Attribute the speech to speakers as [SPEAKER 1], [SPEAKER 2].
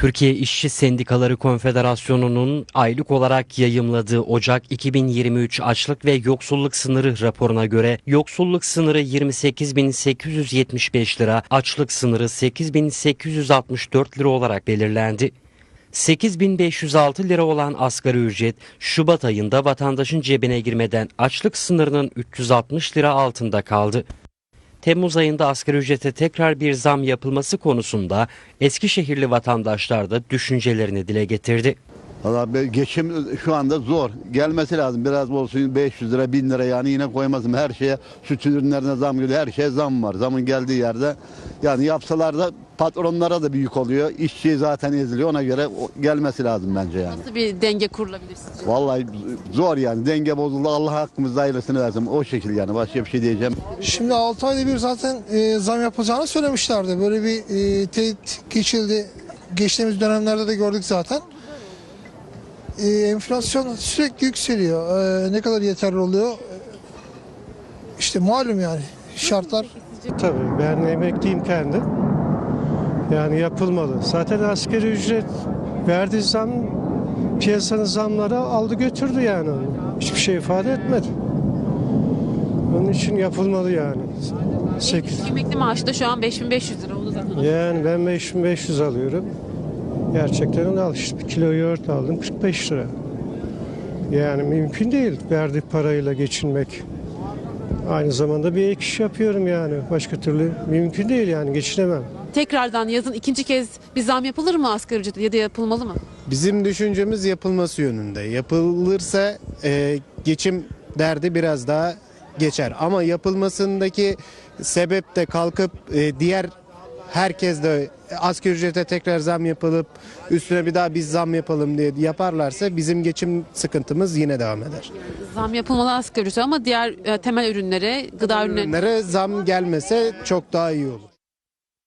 [SPEAKER 1] Türkiye İşçi Sendikaları Konfederasyonu'nun aylık olarak yayımladığı Ocak 2023 açlık ve yoksulluk sınırı raporuna göre yoksulluk sınırı 28.875 lira, açlık sınırı 8.864 lira olarak belirlendi. 8506 lira olan asgari ücret Şubat ayında vatandaşın cebine girmeden açlık sınırının 360 lira altında kaldı. Temmuz ayında asgari ücrete tekrar bir zam yapılması konusunda Eskişehirli vatandaşlar da düşüncelerini dile getirdi.
[SPEAKER 2] Valla be- geçim şu anda zor. Gelmesi lazım. Biraz olsun 500 lira 1000 lira yani yine koymazım. Her şeye süt ürünlerine zam geliyor. Her şeye zam var. Zamın geldiği yerde yani yapsalar da patronlara da büyük oluyor. İşçi zaten eziliyor. Ona göre gelmesi lazım bence yani.
[SPEAKER 3] Nasıl bir denge kurulabilir sizce?
[SPEAKER 2] Vallahi zor yani. Denge bozuldu. Allah hakkımızda hayırlısını versin. O şekil yani. Başka bir şey diyeceğim.
[SPEAKER 4] Şimdi 6 ayda bir zaten e, zam yapılacağını söylemişlerdi. Böyle bir e, teyit geçildi. Geçtiğimiz dönemlerde de gördük zaten. E, enflasyon sürekli yükseliyor. E, ne kadar yeterli oluyor? E, İşte malum yani şartlar
[SPEAKER 5] Tabii ben emekliyim kendim. Yani yapılmalı. Zaten asgari ücret verdiği zam piyasanın zamları aldı götürdü yani. onu. Hiçbir şey ifade etmedi. Onun için yapılmalı yani. 8.
[SPEAKER 3] Emekli maaşı da şu an 5500 lira oldu zaten.
[SPEAKER 5] Yani ben 5500 alıyorum. Gerçekten onu al işte bir kilo yoğurt aldım 45 lira. Yani mümkün değil verdiği parayla geçinmek. Aynı zamanda bir ek iş yapıyorum yani. Başka türlü mümkün değil yani geçinemem.
[SPEAKER 3] Tekrardan yazın ikinci kez bir zam yapılır mı asgari ücrete ya da yapılmalı mı?
[SPEAKER 6] Bizim düşüncemiz yapılması yönünde. Yapılırsa e, geçim derdi biraz daha geçer. Ama yapılmasındaki sebep de kalkıp e, diğer herkes de asgari ücrete tekrar zam yapılıp üstüne bir daha biz zam yapalım diye yaparlarsa bizim geçim sıkıntımız yine devam eder.
[SPEAKER 3] Zam yapılmalı asgari ücrete ama diğer e, temel ürünlere, gıda ürünlerine
[SPEAKER 6] Ürünlere zam gelmese çok daha iyi olur.